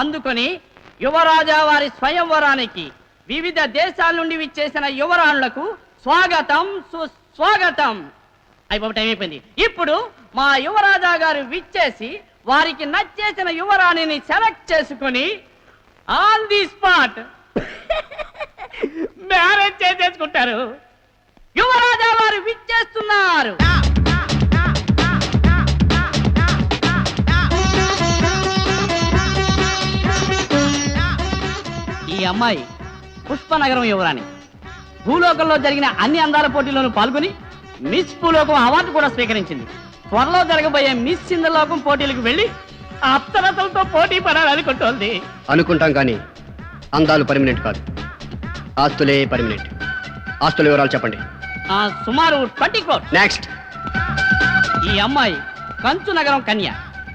అందుకొని యువరాజా వారి స్వయంవరానికి వివిధ దేశాల నుండి విచ్చేసిన యువరాణులకు స్వాగతం సుస్వాగతం. అయిపోయి టైం అయిపోయింది. ఇప్పుడు మా యువరాజా గారు విచ్చేసి వారికి నచ్చేసిన యువరాణిని సెలెక్ట్ చేసుకొని ఆన్ ది స్పాట్. మ్యారేజ్ చేసేసుకుంటారు. యువరాజా వారు విచ్చేస్తున్నారు. ఈ అమ్మాయి పుష్పనగరం యువరాణి. భూలోకంలో జరిగిన అన్ని అందాల పోటీల్లోనూ పాల్గొని మిస్ భూలోకం అవార్డు కూడా స్వీకరించింది. త్వరలో జరగబోయే మిస్ సింధలోకం పోటీలకు వెళ్ళి అప్సరసలతో పోటీ పడాలనుకుంటోంది అనుకుంటాం కానీ అందాలు పర్మనెంట్ కాదు. ఆస్తులే పర్మనెంట్. ఆస్తుల వివరాలు చెప్పండి. ఆ, సుమారు ట్వంటీ క్రోర్. నెక్స్ట్ ఈ అమ్మాయి కంచు నగరం కన్య.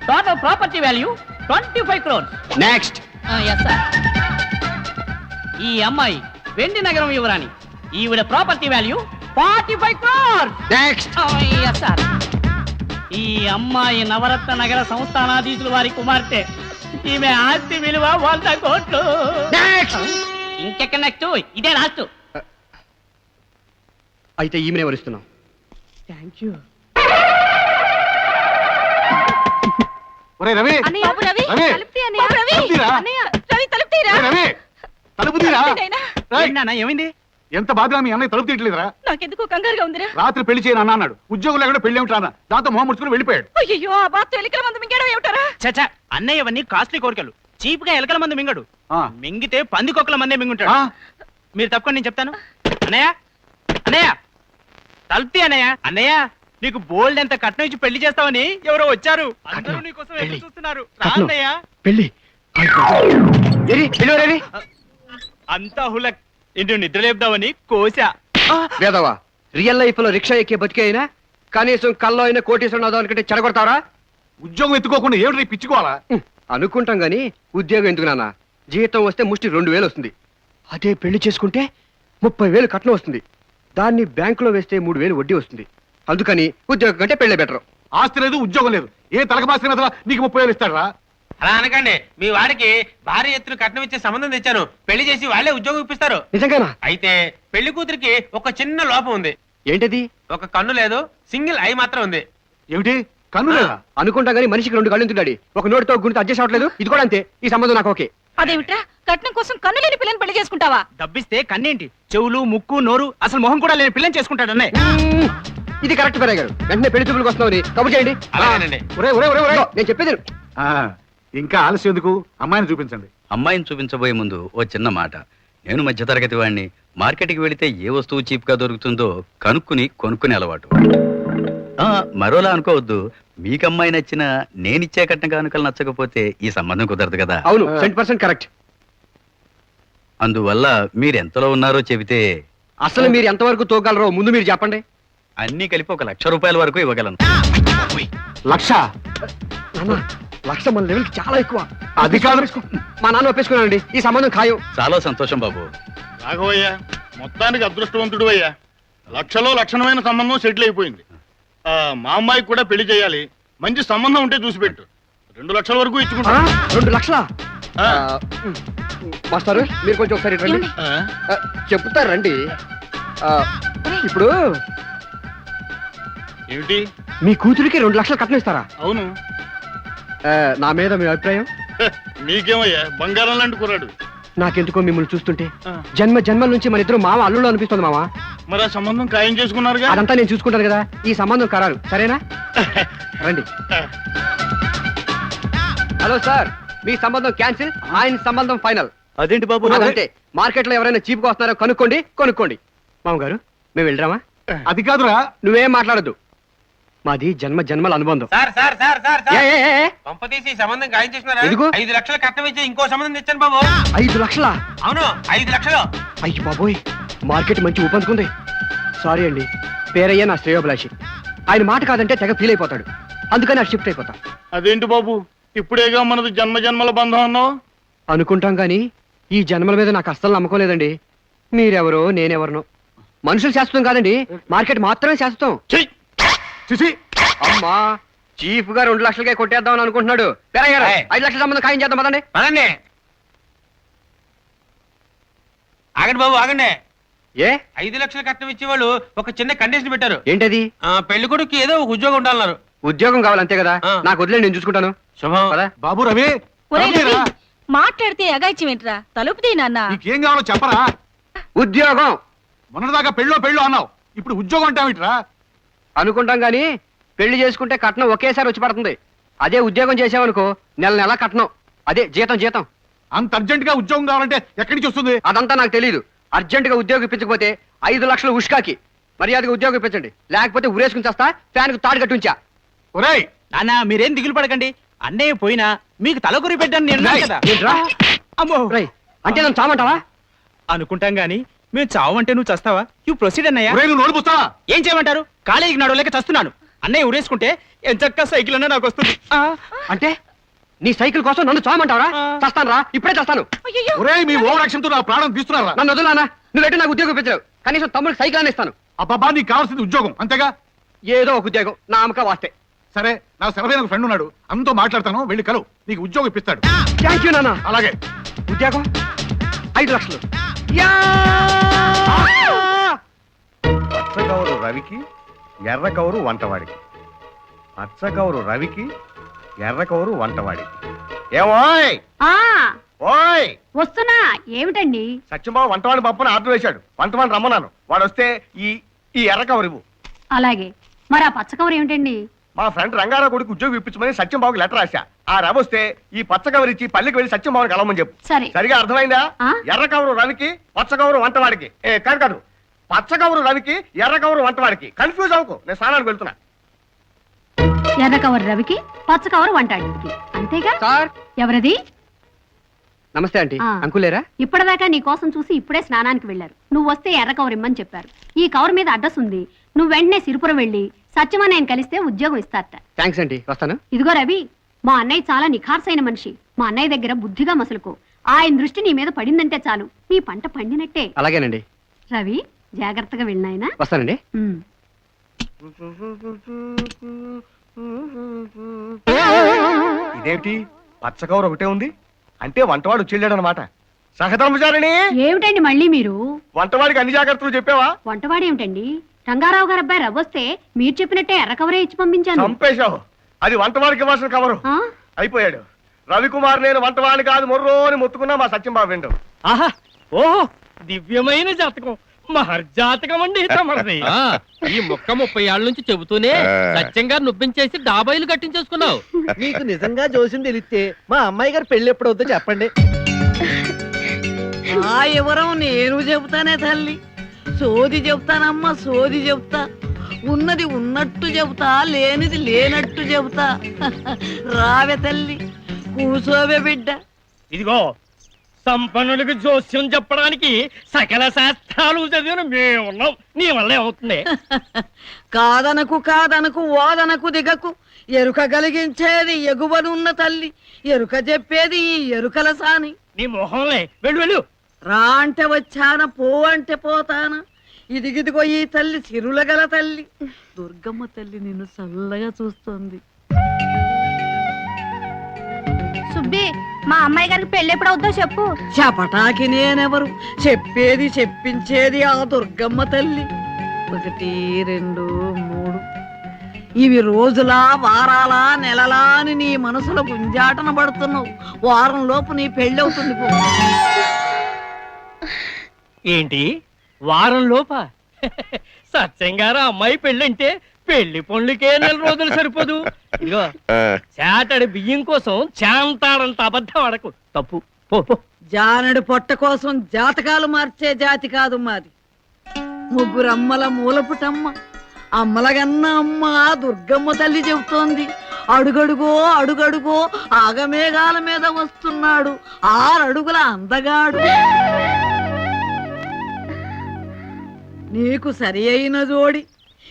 Total property value twenty five crores next yes sir ఈ అమ్మాయి వెండి నగరం యువరాణి. ఈవిడ property value forty five crores next sir. ఈ అమ్మాయి నవరత్న నగర సంస్థానాధీశులు వారి కుమార్తె. ఈమె ఆస్తి విలువ వంద కోట్లు. నెక్స్ట్ ఇంకెక్కడ నెక్స్ట్ ఇదే లాస్ట్ అయితే ఈమెనే వరుస్తున్నాం థ్యాంక్ యూ ఒరే రవి. రవి, రవి, రవి, రవి. తలుపు తీరా రేయ్, ఏమైంది? ఎంత బాధగా మీ అన్నయ్య తలుపు తీయట్లేదురా. నాకెందుకు కంగారుగా ఉందిరా? రాత్రి పెళ్ళి చేయను అన్న అన్నాడు. ఉద్యోగం లేకుండా పెళ్ళి ఏమిటా అన్న దాంతో మొహం ముడుచుకుని వెళ్ళిపోయాడు. అయ్యో ఆ బాత్ ఎలికల మందు ఏమిటారా? చచా అన్నయ్య ఇవన్నీ కాస్ట్లీ కోరికలు. చీప్గా ఎలకల మంది మింగడు. ఆ. మింగితే పందికొక్కల మందే మింగుంటాడు. ఆ? మీరు తప్పకుండా నేను చెప్తాను. అన్నయ్య అన్నయ్య తల్పి అన్నయ్య. అన్నయ్య నీకు బోల్డ్ ఎంత కట్నం ఇచ్చి పెళ్ళి చేస్తావని ఎవరో వచ్చారు. అందరూ కట్నం, నీకోసం పెళ్ళి, ఎదురు చూస్తున్నారు. రా కట్నం. అన్నయ్య పెళ్ళి ఏరి, అంతా హులక్. ఇంటి నిద్ర లేపుదామని కోసా వేదవా రియల్ లైఫ్లో రిక్షా ఎక్కే బతికే అయినా కనీసం కల్లో అయినా కోటేశ్వరం అనుకుంటే చెడగొడతావరా? ఉద్యోగం ఎత్తుకోకుండా ఏమిటి రేపు పిచ్చుకోవాలా? అనుకుంటాం గాని ఉద్యోగం ఎందుకు నాన్న? జీతం వస్తే ముష్టి రెండు వేలు వస్తుంది. అదే పెళ్ళి చేసుకుంటే ముప్పై వేలు కట్నం వస్తుంది. దాన్ని బ్యాంకులో వేస్తే మూడు వేలు వడ్డీ వస్తుంది. అందుకని ఉద్యోగం కంటే పెళ్ళే బెటర్. ఆస్తి లేదు ఉద్యోగం లేదు. ఏ తలకమాసిన మీద నీకు ముప్పై వేలు ఇస్తారా అలా అనకండి. మీ వాడికి భారీ ఎత్తున కట్నం ఇచ్చే సంబంధం తెచ్చాను. పెళ్ళి చేసి వాళ్ళే ఉద్యోగం ఇప్పిస్తారు. నిజంగానా? అయితే పెళ్ళి కూతురికి ఒక చిన్న లోపం ఉంది. ఏంటది? ఒక కన్ను లేదు సింగిల్ ఐ మాత్రం ఉంది. ఏమిటి? కన్ను లేదా? అనుకుంటా గానీ మనిషికి రెండు కళ్ళు డాడీ ఒక నోటితో గుణితో అడ్జస్ట్ అవ్వట్లేదు. ఇది కూడా అంతే. ఈ సంబంధం నాకు ఓకే. అదేమిట్రా? కట్నం కోసం కన్ను లేని పిల్లని పెళ్ళి చేసుకుంటావా? డబ్బిస్తే కన్నేంటి? చెవులు ముక్కు నోరు అసలు మొహం కూడా లేని పిల్లని చేసుకుంటాడు అన్నయ్య మ్మ్. ఇది కరెక్ట్ ఫెరయ్య గారు. వెంటనే పెళ్ళి చూపులకు వస్తున్నామని కబుర్ చేయండి. అలాగేనండి ఒరే ఒరే ఒరే ఒరే ఇదిగో, నేను చెప్పేది విను. ఇంకా ఆలస్యం ఎందుకు? అమ్మాయిని చూపించండి. అమ్మాయిని చూపించబోయే ముందు ఓ చిన్న మాట. నేను మధ్యతరగతి వాడిని. మార్కెట్కి వెళితే ఏ వస్తువు చీప్గా దొరుకుతుందో కనుక్కుని కొనుక్కునే అలవాటు. ఆ, మరోలా అనుకోవద్దు. మీకు అమ్మాయి నచ్చిన నేనిచ్చే కట్న కానుకలు నచ్చకపోతే ఈ సంబంధం కుదరదు కదా. అవును సెంట్ పర్సెంట్ కరెక్ట్. అందువల్ల మీరు ఎంతలో ఉన్నారో చెబితే అసలు మీరు ఎంతవరకు తోగలరో ముందు మీరు చెప్పండి. అన్నీ కలిపి ఒక లక్ష రూపాయల వరకు ఇవ్వగలను. లక్ష? లక్ష మన లెవెల్కి చాలా ఎక్కువ. అది కాదు. మా నాన్న ఒప్పేసుకున్నానండి ఈ సంబంధం ఖాయం. చాలా సంతోషం బాబు. రాఘవయ్య మొత్తానికి అదృష్టవంతుడు అయ్యా లక్షలో లక్షణమైన సంబంధం సెటిల్ అయిపోయింది. ఆ, మా అమ్మాయికి కూడా పెళ్ళి చేయాలి. మంచి సంబంధం ఉంటే చూసి పెట్టు. రెండు లక్షల వరకు ఆ, ఇచ్చుకుంటా రెండు లక్షల? ఆ. మాస్టారు మీరు కొంచెం ఒకసారి ఇటు రండి. ఆ? ఆ, చెప్తారు రండి. ఆ, ఇప్పుడు ఏమిటి? మీ కూతురికి రెండు లక్షలు కట్నం ఇస్తారా? అవును. నా మీద మీ అభిప్రాయం? నీకేమయ్యా? బంగారం లాంటి కుర్రాడు. నాకెందుకో మిమ్మల్ని చూస్తుంటే. జన్మ జన్మల నుంచి మన ఇద్దరు మామ అల్లుళ్ళు అనిపిస్తుంది మామ మరి ఆ సంబంధం ఖాయం చేసుకున్నారుగా? అదంతా నేను చూసుకుంటాను కదా. ఈ సంబంధం ఖరారు. సరేనా? రండి. Hello sir. మీ సంబంధం క్యాన్సిల్ ఆయన సంబంధం ఫైనల్. అదేంటి బాబు? అదంతే. మార్కెట్లో ఎవరైనా చీప్గా వస్తున్నారో కనుక్కోండి కొనుక్కోండి. మామగారు మేము వెళ్ళరామా అది కాదురా. నువ్వేం మాట్లాడద్దు. మాది జన్మ జన్మల అనుబంధం. సార్ సార్ సార్ సార్ ఏ, సార్. ఏ, ఏ, ఏ, పంప తీసి ఈ సంబంధం ఖాయం చేసినారా? ఎందుకు? ఐదు లక్షలు కట్నం ఇచ్చి ఇంకో సంబంధం తెచ్చాను బాబు. ఐదు లక్షలా? అవును ఐదు లక్షలు. అయ్యి బాబోయ్ మార్కెట్ మంచి ఊపందుకుంది సారీ అండి పేరయ్య నా శ్రేయోభిలాషి. ఆయన మాట కాదంటే తెగ ఫీల్ అయిపోతాడు. అందుకని ఆ షిఫ్ట్ అయిపోతాం. అదేంటి బాబు? ఇప్పుడేగా మనది జన్మ జన్మల బంధం అన్నావు? అనుకుంటాం కానీ ఈ జన్మల మీద నాకు అస్సలు నమ్మకం లేదండి. మీరెవరో నేనెవరనో. మనుషులు శాశ్వతం కాదండి మార్కెట్ మాత్రమే శాశ్వతం. చిసి అమ్మా చీఫ్గా రెండు లక్షలకే కొట్టేద్దాం అనుకుంటున్నాడు. గారు. ఐదు లక్షల సంబంధం ఖాయం చేద్దాం పదండి. పదండి. ఆగండి బాబు ఆగండి. ఏ? ఐదు లక్షల కట్నం ఇచ్చేవాళ్ళు ఒక చిన్న కండిషన్ పెట్టారు. ఏంటది? ఆ, పెళ్ళి కొడుకు ఏదో ఒక ఉద్యోగం ఉండాలన్నారు. ఉద్యోగం కావాలి అంతే కదా. నాకు వదిలేండి నేను చూసుకుంటాను. శుభం. బాబు రవి మాట్లాడితే అగాయిత్యం ఏంట్రా? తలుపు తీ నాన్న. నీకేం కావాలో చెప్పరా? ఉద్యోగం. మొన్నటిదాకా పెళ్ళో పెళ్ళో అన్నావు. ఇప్పుడు ఉద్యోగం అంటావిట్రా అనుకుంటాం గాని పెళ్ళి చేసుకుంటే కట్నం ఒకేసారి వచ్చి పడుతుంది. అదే ఉద్యోగం చేసావనుకో నెల నెల కట్నం. అదే జీతం జీతం. అంత అర్జెంట్గా ఉద్యోగం కావాలంటే ఎక్కడి నుంచి వస్తుంది? అదంతా నాకు తెలియదు అర్జెంట్గా ఉద్యోగం ఇప్పించకపోతే ఐదు లక్షలు ఉష్కాకి. మర్యాదగా ఉద్యోగం ఇప్పించండి. లేకపోతే ఉరేసుకుని చేస్తా ఫ్యాన్కు తాడు కట్టుంచా ఒరేయ్! నాన్న మీరేం దిగులు పడకండి. అన్నయ్య పోయినా మీకు తలకొరి పెట్టాను నేను ఉన్నాను కదా. ఏంట్రా? అమ్మో! రేయ్, అంటే నన్ను చామంటావా అనుకుంటాం గాని మేము చావంటే నువ్వు చస్తావా? యూ ప్రొసీడ్ అన్నయ్య. నువ్వు నోడిపుస్తావా ఏం చేయమంటారు? కాలేజీకి నడవలేక చస్తున్నాను. అన్నయ్య ఉరేసుకుంటే ఎంచక్క సైకిల్ అన్న నాకు వస్తుంది. ఆ, అంటే నీ సైకిల్ కోసం నన్ను చామంటావరా. చస్తాను రా ఇప్పుడే చస్తాను. మీ ఓవర్ యాక్షన్తో నా ప్రాణం తీస్తున్నారా? నన్ను వదులానా? నువ్వు నాకు ఉద్యోగం ఇప్పించలేవు. కనీసం తమ్ముడికి సైకిల్ అని ఇస్తాను. అబ్బాబా నీకు కావాల్సింది ఉద్యోగం అంతేగా? ఏదో ఒక ఉద్యోగం నా అమ్మక వాస్తే. సరే నా సరదైన ఒక ఫ్రెండ్ ఉన్నాడు. అంతో మాట్లాడతాను వెళ్ళి కలు. నీకు ఉద్యోగం ఇప్పిస్తాడు. థ్యాంక్ యూ నాన్న. అలాగే. ఉద్యోగం? ఐదు లక్షలు. యా! పచ్చగౌరు రవికి ఎర్ర కౌరు వంటవాడికి. పచ్చగౌరు రవికి ఎర్ర కౌరు వంటవాడికి ఏమోయ్ ఆ! ఓయ్! వస్తున్నా ఏమిటండి? సత్యబాబు వంటవాడి పప్పున ఆర్డర్ వేశాడు. వంటవాడిని రమ్మన్నాను. వాడు వస్తే ఈ ఈ ఎర్ర కౌరు ఇవ్వు. అలాగే. మరి ఆ పచ్చకవర్ ఏమిటండి? మా ఫ్రెండ్ రంగారావు కొడుకు ఉద్యోగం ఇప్పించమని సత్యంబాబుకి లెటర్ రాశా. ఆ రవి వస్తే ఈ పచ్చ కవర్ ఇచ్చి పల్లికి వెళ్ళి సత్యంబాబుని కలవమని చెప్పు. సరే. సరిగా అర్థమైందా? ఎర్ర కౌరు రవికి పచ్చ కౌరు వంటవాడికి ఏ కాదు కాదు. పచ్చ కౌరు రవికి ఎర్ర కౌరు వంటవాడికి కన్ఫ్యూజ్ అవ్వకు. నేను స్నానానికి వెళ్తున్నా. ఎర్ర కవర్ రవికి పచ్చ కవర్ వంటాడికి అంతేగా? సార్. ఎవరది? నమస్తే ఆంటీ. ఆ. అంకులేరా ఇప్పటిదాకా నీ కోసం చూసి ఇప్పుడే స్నానానికి వెళ్ళారు. నువ్వు వస్తే ఎర్ర కవర్ ఇమ్మని చెప్పారు. ఈ కవర్ మీద అడ్రస్ ఉంది. నువ్వు వెంటనే సిరిపురం వెళ్ళి సత్యమన్నయ్యని కలిస్తే ఉద్యోగం ఇస్తారట. థ్యాంక్స్ ఆంటీ వస్తాను. ఇదిగో రవి మా అన్నయ్య చాలా నిఖార్సైన మనిషి. మా అన్నయ్య దగ్గర బుద్ధిగా మసలుకో. ఆయన దృష్టి నీ మీద పడిందంటే చాలు. నీ పంట పండినట్టే. అలాగేనండి. రవి జాగ్రత్తగా వెళ్ళినాయనా వస్తానండి. ఇదేమిటి? పచ్చ కౌరు ఒకటే ఉంది? అంటే వంటవాడు వచ్చేళ్ళాడు అనమాట సహధర్మచారిణి! ఏమిటండి మళ్ళీ మీరు? వంటవాడికి అన్ని జాగ్రత్తలు చెప్పావా? వంటవాడేమిటండి? రంగారావు గారు అబ్బాయి రవ్వొస్తే మీరు చెప్పినట్టే ఎర్ర కవరే ఇచ్చి పంపించాను. చంపేశావు. అది వంటవాడికి ఇవ్వాల్సిన కవరు. ఆ? అయిపోయాడు. రవికుమార్ నేను వంటవాడిని కాదు మొర్రో అని మొత్తుకున్నా మా సత్యంబాబు విండు. ఆహా ఓహో దివ్యమైన జాతకం. మహర్జాతకం అండి తమరిది ఈ మొక్క ముప్పై ఏళ్ళ నుంచి చెబుతూనే సత్యంగా నువ్వించేసి డాబాయిలు కట్టించేసుకున్నావు. మీకు నిజంగా జోసింది తెలిస్తే మా అమ్మాయి గారు పెళ్ళి ఎప్పుడవుద్దో చెప్పండి. ఆ ఎవరం నేను చెబుతానే తల్లి. సోది చెబుతానమ్మా సోది చెబుతా. ఉన్నది ఉన్నట్టు చెబుతా లేనిది లేనట్టు చెబుతా. రావే తల్లి కూసోవే బిడ్డ. ఇదిగో సంపన్నులకు జోస్యం చెప్పడానికి సకల శాస్త్రాలు చదివిన మేమున్నాం. నీ వల్ల ఏమవుతుంది కాదనకు కాదనకు ఓదనకు దిగకు ఎరుక కలిగించేది ఎగువనున్న తల్లి ఎరుక చెప్పేది ఈ ఎరుకల సాని. నీ మొహంలే. వెళ్ళు వెళ్ళు. రా అంటే వచ్చాన పో అంటే పోతానా ఇదిగిదిగో ఈ తల్లి సిరుల గల తల్లి. దుర్గమ్మ తల్లి నిన్ను చల్లగా చూస్తోంది. సుబ్బి మా అమ్మాయి గారికి పెళ్ళి ఎప్పుడవుద్దో చెప్పు. చపటాకి నేనెవరు? చెప్పేది చెప్పించేది ఆ దుర్గమ్మ తల్లి. ఒకటి రెండు మూడు. ఇవి రోజులా వారాలా నెలలా అని నీ మనసులో గుంజాటన పడుతున్నావు. వారం లోపు నీ పెళ్ళి అవుతుంది పో. ఏంటి? వారం లోప? సత్యంగారు అమ్మాయి పెళ్ళంటే పెళ్ళి పనులకే నెల రోజులు సరిపోదు. ఇదిగో చేతడి బియ్యం కోసం చాంతాడంత అబద్ధం అడకు తప్పు. పో పో. జానడు పొట్ట కోసం జాతకాలు మార్చే జాతి కాదు మాది. ముగ్గురు అమ్మల మూలపుటమ్మ అమ్మలగన్న అమ్మ దుర్గమ్మ తల్లి చెబుతోంది. అడుగడుగో అడుగడుగో ఆగమేఘాల మీద వస్తున్నాడు. ఆరడుగుల అందగాడు. నీకు సరి అయిన జోడి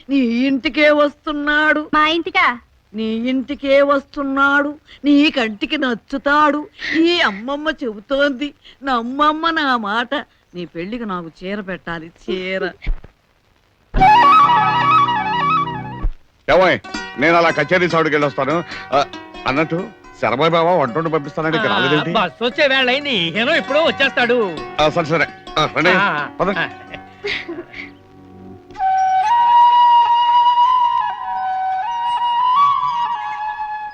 నీ ఇంటికే వస్తున్నాడు. మా ఇంటికా? నీ ఇంటికే వస్తున్నాడు. నీ కంటికి నచ్చుతాడు. ఈ అమ్మమ్మ చెబుతోంది నా అమ్మమ్మ నా మాట నీ పెళ్ళికి నాకు చీర పెట్టాలి చీర. ఏమోయ్ నేను అలా కచేరీ సౌడికి వెళ్ళొస్తాను. ఆ, అన్నట్టు శరభాయ్ బాబా వంట పంపిస్తానండి ఇక్కడ రాలేదేంటి? బస్ వచ్చే వేళ అయింది. ఏనో ఎప్పుడో వచ్చేస్తాడు. ఆ, సరే సరే. ఆ, రండి. పద.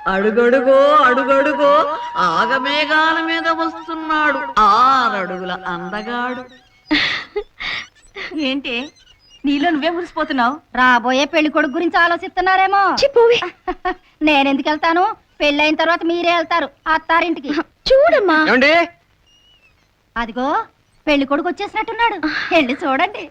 అడుగడుగో అడుగడుగో ఆగమేఘాల మీద వస్తున్నాడు. ఆరడుగుల అందగాడు. ఏంటి? నీలో నువ్వే మురిసిపోతున్నావు? రాబోయే పెళ్ళి కొడుకు గురించి ఆలోచిస్తున్నారేమో. నేనెందుకు వెళ్తాను? పెళ్ళైన తర్వాత మీరే వెళ్తారు అత్తారింటికి. చూడమ్మా. ఏమండి? అదిగో పెళ్ళి కొడుకు వచ్చేసినట్టున్నాడు. వెళ్ళి చూడండి.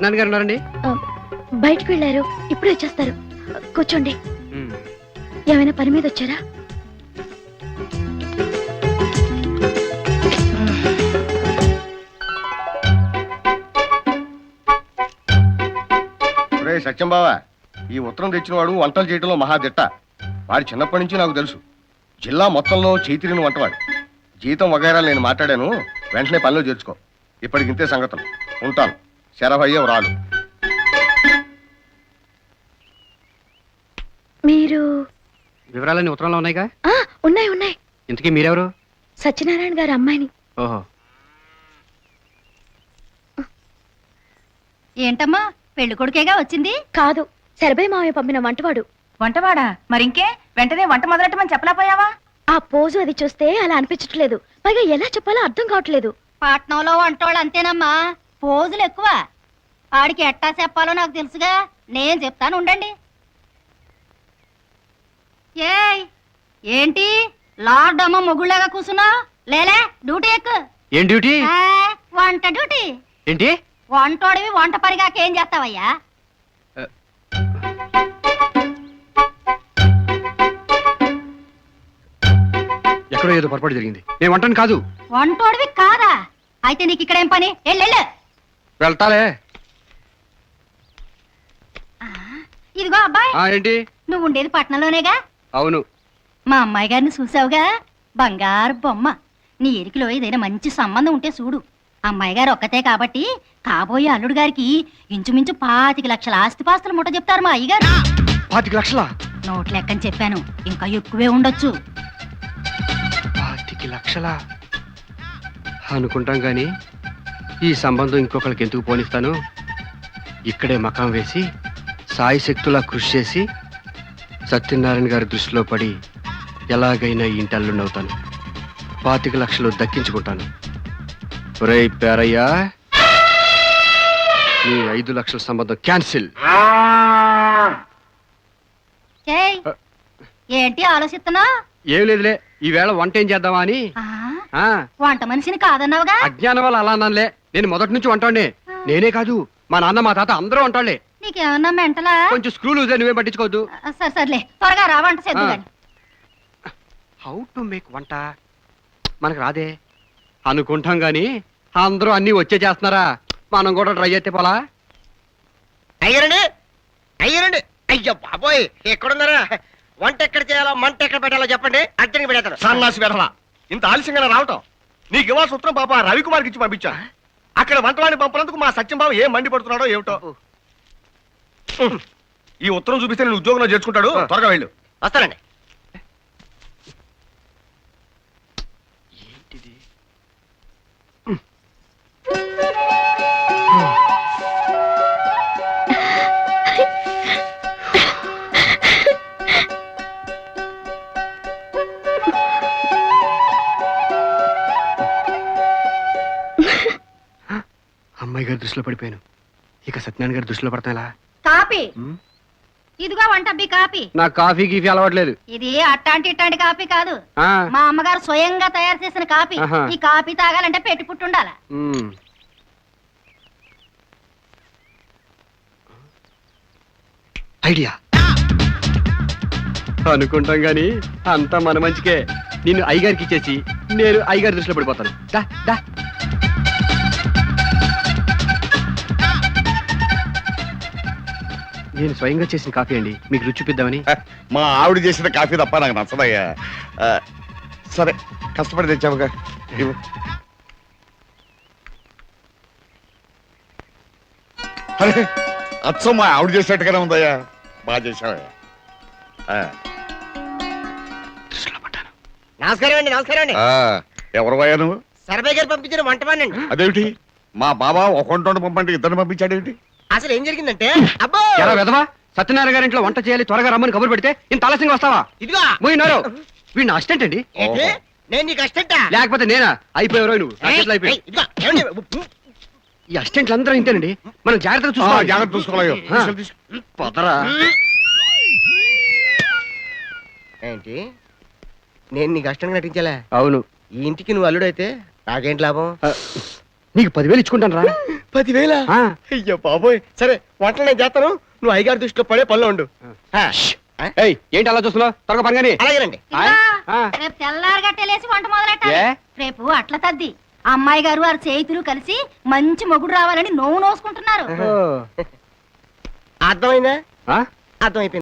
సత్యనారాయణ గారు ఉన్నారండి బయటకు వెళ్ళారు ఇప్పుడు వచ్చేస్తారు. కూర్చోండి. ఏమైనా పని మీద వచ్చారా? సత్యం బావా ఈ ఉత్తరం తెచ్చిన వాడు వంటలు చేయడంలో మహాదిట్ట వాడి చిన్నప్పటి నుంచి నాకు తెలుసు. జిల్లా మొత్తంలో చైతిరిని వంటవాడు. జీతం వగైరా నేను మాట్లాడాను వెంటనే పనిలో చేర్చుకో. ఇప్పటికి ఇంతే సంగతులు. ఉంటాను. శరభయ్య రాలు మీరు వివరాలన్నీ ఉత్తరంలో ఉన్నాయిగా? ఆ ఉన్నాయి ఉన్నాయి. ఇంతకీ మీరెవరు? సత్యనారాయణ గారి అమ్మాయిని. ఓహో. ఏంటమ్మా పెళ్ళి కొడుకేగా వచ్చింది? కాదు శరభయ్య మావయ్య పంపిన వంటవాడు. వంటవాడా? మరింకే? వెంటనే వంట మొదలెట్టమని చెప్పలేకపోయావా? ఆ పోజు అది చూస్తే అలా అనిపించట్లేదు. పైగా ఎలా చెప్పాలో అర్థం కావట్లేదు. పట్నంలో వంటోళ్ళు అంతేనమ్మా. పోజులు ఎక్కువ. ఆడికి ఎట్టా చెప్పాలో నాకు తెలుసుగా. నేను చెప్తాను ఉండండి. ఏయ్ ఏంటి? లార్డ్ అమ్మ మొగుళ్ళగా కూసున్నా లేలే డ్యూటీ ఎక్కు. ఏం డ్యూటీ? ఆ, వంట డ్యూటీ. ఏంటి? వంటోడివి వంట పరిగాకేం చేస్తావయ్యా? ఎక్కడో ఏదో పొరపాటు జరిగింది. నేను వంటను కాదు. వంటోడివి కాదా? అయితే నీకు ఇక్కడ ఏం పని? ఎల్లెళ్ళు వెళ్తాలే. ఇదిగో అబ్బాయి. ఆ ఏంటి? నువ్వు ఉండేది పట్నంలోనేగా? అవును. మా అమ్మాయి గారిని చూసావుగా? బంగారు బొమ్మ. నీ ఎరికిలో ఏదైనా మంచి సంబంధం ఉంటే చూడు. అమ్మాయి గారు ఒక్కతే కాబట్టి కాబోయే అల్లుడు గారికి ఇంచుమించు పాతిక లక్షల ఆస్తిపాస్తులు ముట్ట చెప్తారు మా అయ్యగారు. పాతిక లక్షల? నోట్ లెక్కని చెప్పాను. ఇంకా ఎక్కువే ఉండొచ్చు. పాతిక లక్షల? అనుకుంటాం గాని ఈ సంబంధం ఇంకొకరికి ఎందుకు పోనిస్తాను? ఇక్కడే మకాం వేసి సాయి శక్తులా కృషి చేసి సత్యనారాయణ గారి దృష్టిలో పడి ఎలాగైనా ఈ ఇంటి అల్లుండవుతాను పాతిక లక్షలు దక్కించుకుంటాను. ఒరేయ్ పేరయ్యా నీ ఐదు లక్షల సంబంధం క్యాన్సిల్. ఏంటి ఆలోచిస్తున్నా? ఏం లేదులే ఈవేళ వంట ఏం చేద్దామా అని? వంట మనిషిని కాదన్నావుగా? అజ్ఞానం వల్ల అలా అన్నానులే. నేను మొదటి నుంచి వంటండి నేనే కాదు మా నాన్న మా తాత అందరూ వంటాళ్ళే నీకేమన్నా మెంటలా? కొంచెం స్క్రూ లూజ్ నువ్వే పట్టించుకోవద్దు. సరే సర్లే త్వరగా రా వంట చేద్దు ఆ. గాని. హౌ టు మేక్ వంట? మనకు రాదే. అనుకుంటాం గాని అందరూ అన్ని వచ్చే చేస్తున్నారా? మనం కూడా ట్రై చేస్తే పోలా? అయ్యారండి అయ్యారండి. అయ్యో బాబోయ్ ఎక్కడున్నారా? వంట ఎక్కడ చేయాలో మంట ఎక్కడ పెట్టాలో చెప్పండి. అర్జెంట్ పెడతారు సన్నాసి వెధలా ఇంత ఆలస్యంగా రావటం. నీకు ఇవ్వాల్సిన ఉత్తరం పాప రవికుమార్కి ఇచ్చి పంపించా. అక్కడ వంటవాడిని పంపినందుకు మా సత్యం బాబు ఏం మండి పడుతున్నాడో ఏమిటో ఈ ఉత్తరం చూపిస్తే నేను ఉద్యోగంలో చేర్చుకుంటాడు. త్వరగా వెళ్ళు. వస్తానండి. అమ్మాయి గారి దృష్టిలో పడిపోయాను. ఇక సత్యనారాయణ గారి దృష్టిలో పడతా ఎలా కాపీ. ఇదిగో వంట బి కాపీ. నాకు కాఫీ గీఫీ అలవాట్లేదు. ఇది అట్టాంటి ఇట్టాంటి కాపీ కాదు. ఆ, మా అమ్మగారు స్వయంగా తయారు చేసిన కాపీ. ఆహా. ఈ కాపీ తాగాలంటే పెట్టి పుట్టుండాల. ఐడియా. అనుకుంటాం గాని అంతా మన మంచికే. నిన్ను అయ్యగారికి ఇచ్చేసి నేను అయ్యగారి దృష్టిలో పడిపోతాను. దా దా. నేను స్వయంగా చేసిన కాఫీ అండి. మీకు రుచి చూపిద్దామని. హ, మా ఆవిడ చేసిన కాఫీ తప్ప నాకు నచ్చదయ్యా. ఆ, సరే కష్టపడి తెచ్చావుగా. ఇవ్వు. అరే అచ్చం మా ఆవిడ చేసినట్టుగానే ఉందయ్యా. బాగా చేసావయ్యా ఆ, నమస్కారం అండి నమస్కారం అండి. ఆ, ఎవరు పోయా నువ్వు? సర్వే గారు పంపించిన అండి. అదేమిటి? మా బాబా ఒక వంట పంపండి ఇద్దరిని పంపించాడేమిటి? అసలు ఏం జరిగిందంటే అబ్బో! ఎలా వెదవా సత్యనారాయణ గారి ఇంట్లో వంట చేయాలి త్వరగా రమ్మని కబురు పెడితే ఇంత ఆలస్యంగా వస్తావా? ఇదిగో! పోయినారు వీడిని అసిస్టెంట్ అండి? ఏంటి. నేను నీకు అష్టంట లేకపోతే నేనా? అయిపోయావు నువ్వు. నా చేతిలో అయిపోయావు. ఇదిగో ఏమండి? ఈ అసిస్టెంట్లు అందరూ ఇంతేనండి. మనం జాగ్రత్తగా ఆ, చూసుకోవాలి. జాగ్రత్త చూసుకోలేదు ఆ. పోతరా ఏంటి? నేను నీకు అష్టంగా నటించాలా? అవును. ఈ ఇంటికి నువ్వు అల్లుడైతే నాకేంటి లాభం? నీకు పదివేలు ఇచ్చుకుంటాను రా పదివేల? ఆ. అయ్యో బాబోయ్. సరే వంటలు నేను చేస్తాను. నువ్వు అయ్యగారి దృష్టిలో పడే పనిలో ఉండు. ఆ. ఆ? ఏయ్ ఏంటి అలా చూస్తున్నావు? త్వరగా పని కానీ. అలాగేనండి రేపు తెల్లారి గట్టెలేసి వంట మొదలెట్టాలి. ఏ? రేపు అట్ల తద్ది. అమ్మాయి గారు వారి చేతులు కలిసి మంచి మొగుడు రావాలని నోవు నోసుకుంటున్నారు. అర్థమైందా? ఆ? అర్థమైపోయింది.